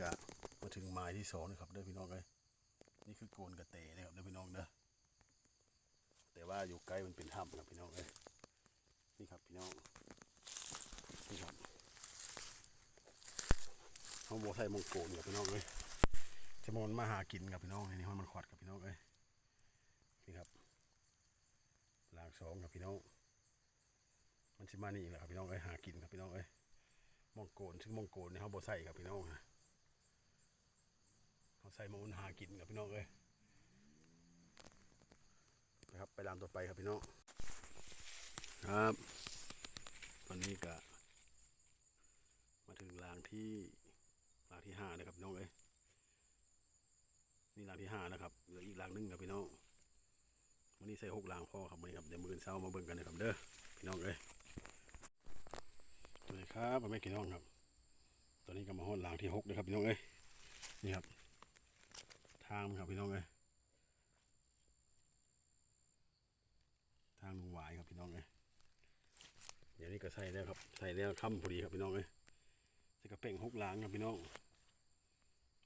ก็มาถึงไม้ที่สองนะครับเด้อพี่น้องเอ้ยนี่คือโกนกระเตนะครับเด้อพี่น้องเด้อแต่ว่าอยู่ใกล้มันเป็นถ้ำครับพี่น้องเอ้ยนี่ครับพี่น้องนี่ครับเขาบอกใส่มงโกนกับพี่น้องเอ้ยจะมันมาหากินกับพี่น้องนี่มันขวัดกับพี่น้องเอ้ยนี่ครับหลางสองครับพี่น้องมันสิมานี่แหละครับพี่น้องเอ้ยหากินครับพี่น้องเอ้ยมองโกนซึ่งมองโกนเนี่ยเขาบ่ใส่ครับพี่น้องนะ เขาใส่มามันหากินครับพี่น้องเอ้ยนะครับไปลามต่อไปครับพี่น้องครับตอนนี้ก็มาถึงรางที่รางที่ห้านะครับพี่น้องเอ้ยนี่รางที่ห้านะครับเหลืออีกรางหนึงครับพี่น้องวันนี้ใส่หกรางพ่อครับวันนี้ครับเดี๋ยวมืออนเช้ามาเบิ่งกันนะครับเด้อพี่น้องเอ้ยสวัสดีครับพ่อแม่พี่น้องครับ ตอนนี้ก็มาห้อนลังที่หกเลยครับพี่น้องเอ้ยนี่ครับ ทางครับพี่น้องเอ้ยทางลุงหวายครับพี่น้องเอ้ยเดี๋ยวนี้ก็ใส่แล้วครับใส่แล้วค่ำพอดีครับพี่น้องเอ้ยใส่กระเป่งหกหลังครับพี่น้อง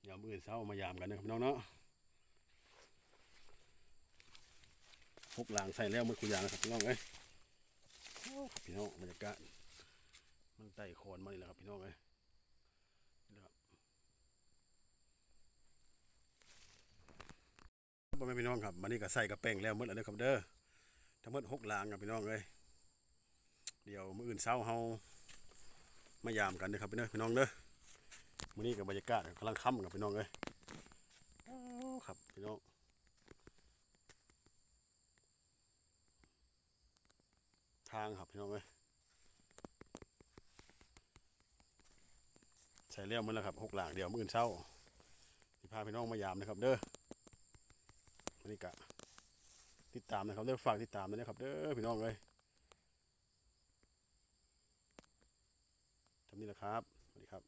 เดี๋ยวมืออนเช้ามายามกันนะครับพี่น้องเนาะหกหลังใส่แล้วมือคุยางนะครับพี่น้องเอ้ยครับพี่น้องบรรยากาศมันไต่โคนมานี่แหละครับพี่น้องเอ้ยนี่แหละครับ พ่อแม่พี่น้องครับมันนี่ก็ใส่กระแป้งแล้วหมดแล้วนะครับเด้อทั้งหมดหกลางครับพี่น้องเอ้ยเดี๋ยวมื้ออื่นเช้าเฮามายามกันเด้อครับพี่น้องพี่น้องเด้อมื้อนี้กับบรรยากาศกำลังค่ำครับพี่น้องเอ้ยครับพี่น้องทางครับพี่น้องเอ้ยใส่เลี้ยวมันแล้วครับหกหลางเดียวมื่ออื่นเช้าที่พาพี่น้องมายามนะครับเด้อ นี่กะติดตามนะครับเด้อฝากติดตามด้วยนะครับเด้อพี่น้องเลยทำนี้แหละครับสวัสดีครับ